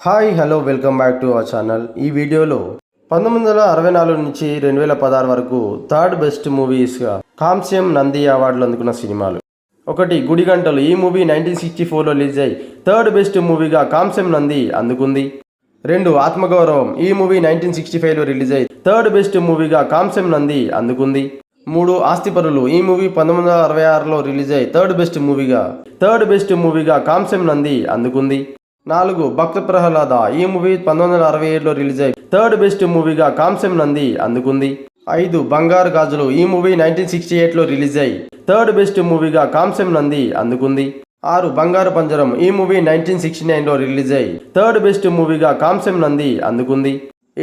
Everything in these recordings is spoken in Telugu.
Hi hello welcome back to our channel. ఈ వీడియోలో పంతొమ్మిది వందల అరవై నాలుగు నుంచి రెండు వేల పదహారు వరకు థర్డ్ బెస్ట్ మూవీస్గా కాంస్యం నంది అవార్డులు అందుకున్న సినిమాలు. ఒకటి గుడి గంటలు. ఈ మూవీ నైన్టీన్ సిక్స్టీ ఫోర్లో రిలీజ్ అయ్యి థర్డ్ బెస్ట్ మూవీగా కాంస్యం నంది అందుకుంది. రెండు ఆత్మగౌరవం. ఈ మూవీ నైన్టీన్ సిక్స్టీ ఫైవ్లో రిలీజ్ అయ్యి థర్డ్ బెస్ట్ మూవీగా కాంస్యం నంది అందుకుంది. మూడు ఆస్తిపరులు. ఈ మూవీ పంతొమ్మిది వందల అరవై ఆరులో రిలీజ్ అయ్యి థర్డ్ బెస్ట్ మూవీగా థర్డ్ బెస్ట్ మూవీగా కాంస్యం నంది అందుకుంది. నాలుగు భక్త ప్రహ్లాద. ఈ మూవీ పంతొమ్మిది వందల అరవై ఏడులో రిలీజ్ అయ్యి థర్డ్ బెస్ట్ మూవీగా కాంస్యం నంది అందుకుంది. ఐదు బంగారు గాజులు. ఈ మూవీ నైన్టీన్ సిక్స్టీ ఎయిట్లో రిలీజ్ అయ్యి థర్డ్ బెస్ట్ మూవీగా కాంస్యం నంది అందుకుంది. ఆరు బంగారు పంజరం. ఈ మూవీ నైన్టీన్ సిక్స్టీ నైన్లో రిలీజ్ అయ్యి థర్డ్ బెస్ట్ మూవీగా కాంస్యం నంది అందుకుంది.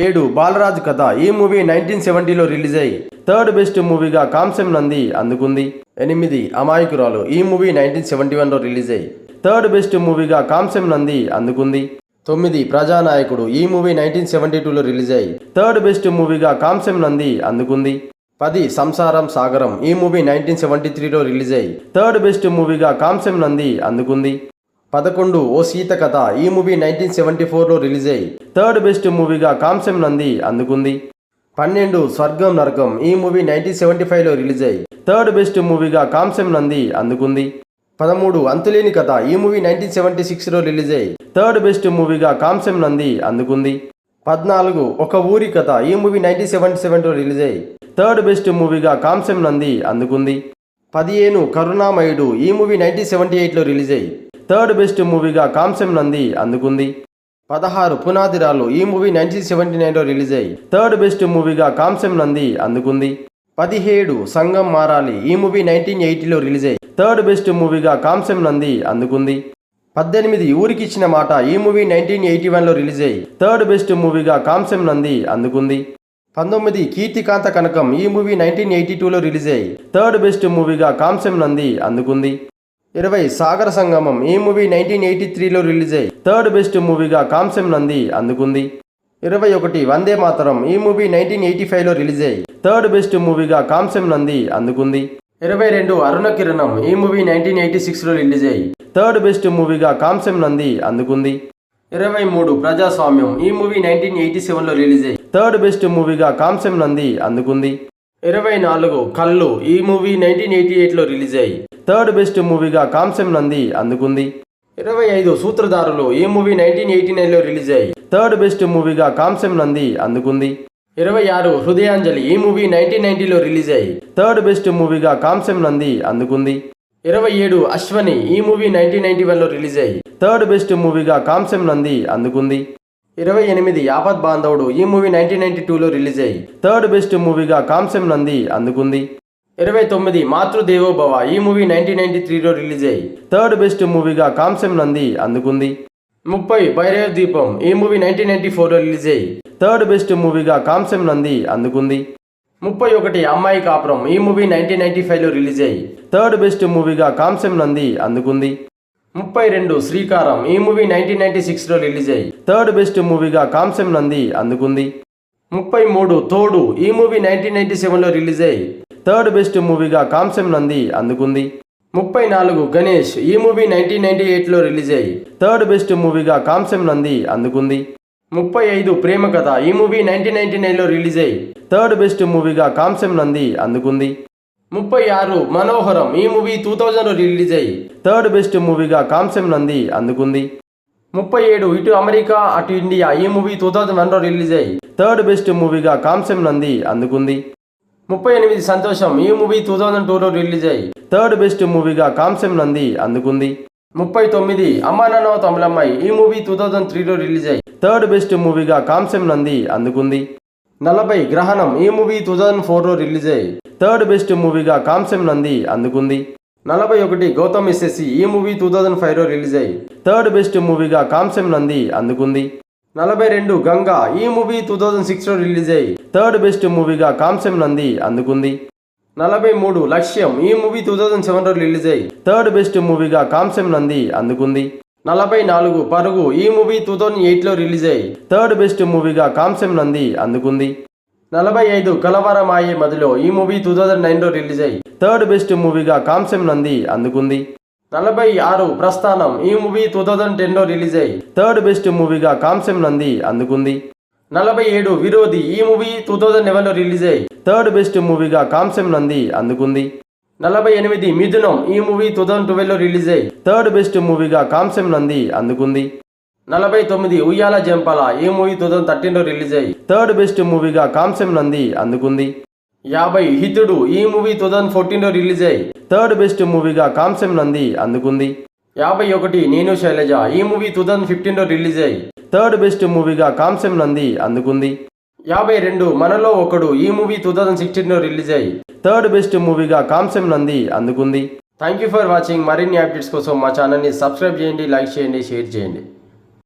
ఏడు బాలరాజ్ కథ. ఈ మూవీ నైన్టీన్ సెవెంటీలో రిలీజ్ అయ్యి థర్డ్ బెస్ట్ మూవీగా కాంస్యం నంది అందుకుంది. ఎనిమిది అమాయకురాలు. ఈ మూవీ నైన్టీన్ సెవెంటీ వన్లో రిలీజ్ అయ్యి థర్డ్ బెస్ట్ మూవీగా కాంస్యం నంది అందుకుంది. తొమ్మిది ప్రజానాయకుడు. ఈ మూవీ నైన్టీన్ సెవెంటీ టూలో రిలీజ్ అయ్యి థర్డ్ బెస్ట్ మూవీగా కాంస్యం నంది అందుకుంది. పది సంసారం సాగరం. ఈ మూవీ నైన్టీన్ సెవెంటీ త్రీలో రిలీజ్ అయ్యి థర్డ్ బెస్ట్ మూవీగా కాంస్యం నంది అందుకుంది. పదకొండు ఓ సీత కథ. ఈ మూవీ నైన్టీన్ సెవెంటీ ఫోర్లో రిలీజ్ అయ్యి థర్డ్ బెస్ట్ మూవీగా కాంస్యం నంది అందుకుంది. పన్నెండు స్వర్గం నరకం. ఈ మూవీ నైన్టీన్ సెవెంటీ ఫైవ్లో రిలీజ్ అయ్యి థర్డ్ బెస్ట్ మూవీగా కాంస్యం నంది అందుకుంది. పదమూడు అంతులేని కథ. ఈ మూవీ నైన్టీన్ సెవెంటీ సిక్స్లో రిలీజ్ అయ్యి థర్డ్ బెస్ట్ మూవీగా కాంస్యం నంది అందుకుంది. పద్నాలుగు ఒక ఊరి కథ. ఈ మూవీ నైన్టీన్ సెవెంటీ సెవెన్లో రిలీజ్ అయ్యి థర్డ్ బెస్ట్ మూవీగా కాంస్యం నంది అందుకుంది. పదిహేను కరుణామయుడు. ఈ మూవీ నైన్టీన్ సెవెంటీ ఎయిట్లో రిలీజ్ అయ్యి థర్డ్ బెస్ట్ మూవీగా కాంస్యం నంది అందుకుంది. పదహారు పునాదిరాలు. ఈ మూవీ నైన్టీన్ సెవెంటీ నైన్లో రిలీజ్ అయ్యి థర్డ్ బెస్ట్ మూవీగా కాంస్యం నంది అందుకుంది. పదిహేడు సంగం మారాలి. ఈ మూవీ నైన్టీన్ ఎయిటీలో రిలీజ్ అయ్యి థర్డ్ బెస్ట్ మూవీగా కాంస్యం నంది అందుకుంది. పద్దెనిమిది ఊరికి ఇచ్చిన మాట ఈ మూవీ నైన్టీన్ ఎయిటీ వన్లో రిలీజ్ అయ్యి థర్డ్ బెస్ట్ మూవీగా కాంస్యం నంది అందుకుంది. పంతొమ్మిది కీర్తికాంత కనకం ఈ మూవీ నైన్టీన్ ఎయిటీ టూలో రిలీజ్ అయ్యి థర్డ్ బెస్ట్ మూవీగా కాంస్యం నంది అందుకుంది. ఇరవై సాగర సంగమం ఈ మూవీ నైన్టీన్ ఎయిటీ త్రీలో రిలీజ్ అయ్యి థర్డ్ బెస్ట్ మూవీగా కాంస్యం నంది అందుకుంది. ఇరవై ఒకటి వందే మాతరం ఈ మూవీ నైన్టీన్ ఎయిటీ ఫైవ్లో రిలీజ్ అయ్యి థర్డ్ బెస్ట్ మూవీగా కాంస్యం నంది అందుకుంది. ఇరవై రెండు అరుణ కిరణం ఈ మూవీ నైన్టీన్ ఎయిటీ సిక్స్లో రిలీజ్ అయ్యి థర్డ్ బెస్ట్ మూవీగా కాంస్యం నంది అందుకుంది. ఇరవై మూడు ప్రజాస్వామ్యం ఈ మూవీ నైన్టీన్ ఎయిటీ సెవెన్లో రిలీజ్ అయ్యి థర్డ్ బెస్ట్ మూవీగా కాంస్యం నంది అందుకుంది. ఇరవై నాలుగు కళ్ళు ఈ మూవీ నైన్టీన్ ఎయిటీ ఎయిట్లో రిలీజ్ అయ్యి థర్డ్ బెస్ట్ మూవీగా కాంస్యం నంది అందుకుంది. ఇరవై ఐదు సూత్రధారులు ఈ మూవీ నైన్టీన్ ఎయిటీ నైన్లో రిలీజ్ అయ్యి థర్డ్ బెస్ట్ మూవీగా కాంస్యం నంది అందుకుంది. ఇరవై ఆరు హృదయాంజలి ఈ మూవీ నైన్టీన్ నైన్టీలో రిలీజ్ అయ్యి థర్డ్ బెస్ట్ మూవీగా కాంస్యం నంది అందుకుంది. ఇరవై ఏడు అశ్వని ఈ మూవీ నైన్టీన్ నైన్టీ వన్లో రిలీజ్ అయ్యి థర్డ్ బెస్ట్ మూవీగా కాంస్యం నంది అందుకుంది. ఇరవై ఎనిమిది ఆపద్ బాంధవుడు ఈ మూవీ నైన్టీన్ నైన్టీ టూలో రిలీజ్ అయ్యి థర్డ్ బెస్ట్ మూవీగా కాంస్యం నంది అందుకుంది. ఇరవై తొమ్మిది మాతృదేవోభవ ఈ మూవీ నైన్టీన్ నైన్టీ త్రీలో రిలీజ్ అయ్యి థర్డ్ బెస్ట్ మూవీగా కాంస్యం నంది అందుకుంది. ముప్పై భైరవ దీపం ఈ మూవీ నైన్టీన్ నైన్టీ ఫోర్లో రిలీజ్ అయ్యి థర్డ్ బెస్ట్ మూవీగా కాంస్యం నంది అందుకుంది. ముప్పై ఒకటి అమ్మాయి కాపురం ఈ మూవీ నైన్టీన్ నైన్టీ ఫైవ్లో రిలీజ్ అయ్యి థర్డ్ బెస్ట్ మూవీగా కాంస్యం నంది అందుకుంది. ముప్పై రెండు శ్రీకారం ఈ మూవీ నైన్టీన్ నైన్టీ సిక్స్లో రిలీజ్ అయ్యి థర్డ్ బెస్ట్ మూవీగా కాంస్యం నంది అందుకుంది. ముప్పై మూడు తోడు ఈ మూవీ నైన్టీన్ నైన్టీ సెవెన్లో రిలీజ్ అయ్యి థర్డ్ బెస్ట్ మూవీగా కాంస్యం నంది అందుకుంది. ముప్పై నాలుగు గణేష్ ఈ మూవీ నైన్టీన్ నైన్టీ ఎయిట్లో రిలీజ్ అయ్యి థర్డ్ బెస్ట్ మూవీగా కాంస్యం నంది అందుకుంది. ముప్పై ఐదు ప్రేమ కథ. ఈ మూవీ నైన్టీన్ నైన్టీ నైన్లో రిలీజ్ అయ్యి థర్డ్ బెస్ట్ మూవీగా కాంస్యం నంది అందుకుంది. ముప్పై ఆరు మనోహరం. ఈ మూవీ టూ థౌజండ్లో రిలీజ్ అయ్యి థర్డ్ బెస్ట్ మూవీగా కాంస్యం నంది అందుకుంది. ముప్పై ఏడు ఇటు అమెరికా అటు ఇండియా. ఈ మూవీ టూ థౌజండ్ వన్లో రిలీజ్ అయ్యి థర్డ్ బెస్ట్ మూవీగా కాంస్యం నంది అందుకుంది. ముప్పై ఎనిమిది సంతోషం. ఈ మూవీ టూ థౌజండ్ టూలో రిలీజ్ అయ్యి థర్డ్ బెస్ట్ మూవీగా కాంస్యం నంది అందుకుంది. ముప్పై తొమ్మిది అమ్మా నాన్న తమిళమ్మాయి ఈ మూవీ టూ థౌజండ్ త్రీలో రిలీజ్ అయ్యి థర్డ్ బెస్ట్ మూవీగా కాంస్యం నంది అందుకుంది. నలభై గ్రహణం ఈ మూవీ టూ థౌజండ్ ఫోర్లో రిలీజ్ అయ్యి థర్డ్ బెస్ట్ మూవీగా కాంస్యం నంది అందుకుంది. నలభై ఒకటి గౌతమ్ ఎస్ఎస్సి ఈ మూవీ టూ థౌజండ్ ఫైవ్లో రిలీజ్ అయ్యి థర్డ్ బెస్ట్ మూవీగా కాంస్యం నంది అందుకుంది. నలభై రెండు గంగా ఈ మూవీ టూ థౌజండ్ సిక్స్లో రిలీజ్ అయ్యి థర్డ్ బెస్ట్ మూవీగా కాంస్యం నంది అందుకుంది. నలభై మూడు లక్ష్యం ఈ మూవీ టూ థౌజండ్ సెవెన్లో రిలీజ్ అయ్యి థర్డ్ బెస్ట్ మూవీగా కాంస్యం నంది అందుకుంది. నలభై నాలుగు పరుగు ఈ మూవీ టూ థౌజండ్ ఎయిట్లో రిలీజ్ అయ్యి థర్డ్ బెస్ట్ మూవీగా కాంస్యం నంది అందుకుంది. నలభై ఐదు కలవరమాయే మదిలో ఈ మూవీ టూ థౌజండ్ నైన్లో రిలీజ్ అయ్యి థర్డ్ బెస్ట్ మూవీగా కాంస్యం నంది అందుకుంది. నలభై ఆరు ప్రస్థానం ఈ మూవీ టూ థౌజండ్ టెన్లో రిలీజ్ అయ్యి థర్డ్ బెస్ట్ మూవీగా కాంస్యం నంది అందుకుంది. నలభై ఏడు విరోధి ఈ మూవీ టూ థౌజండ్ లెవెన్లో రిలీజ్ అయ్యి థర్డ్ బెస్ట్ మూవీగా కాంస్యం నంది అందుకుంది. నలభై ఎనిమిది మిథునం ఈ మూవీ టూ థౌజండ్ ట్వెల్వ్లో రిలీజ్ అయ్యి థర్డ్ బెస్ట్ మూవీగా కాంస్యం నంది అందుకుంది. నలభై తొమ్మిది ఉయ్యాల జంపాల ఈ మూవీ టూ థౌజండ్ థర్టీన్లో రిలీజ్ అయ్యి థర్డ్ బెస్ట్ మూవీగా కాంస్యం నంది అందుకుంది. యాభై హితుడు ఈ మూవీ టూ థౌజండ్ ఫోర్టీన్లో రిలీజ్ అయ్యి థర్డ్ బెస్ట్ మూవీగా కాంస్యం నంది అందుకుంది. యాభై ఒకటి నేను శైలజ ఈ మూవీ టూ థౌజండ్ ఫిఫ్టీన్లో రిలీజ్ అయ్యి థర్డ్ బెస్ట్ మూవీగా కాంస్యం నంది అందుకుంది. యాభై రెండు మనలో ఒకడు ఈ మూవీ టూ థౌజండ్ సిక్స్టీన్లో రిలీజ్ అయ్యి థర్డ్ బెస్ట్ మూవీగా కాంస్యం నంది అందుకుంది. థ్యాంక్ యూ ఫర్ వాచింగ్ మరిన్ని అప్డేట్స్ కోసం మా ఛానల్ని సబ్స్క్రైబ్ చేయండి లైక్ చేయండి షేర్ చేయండి.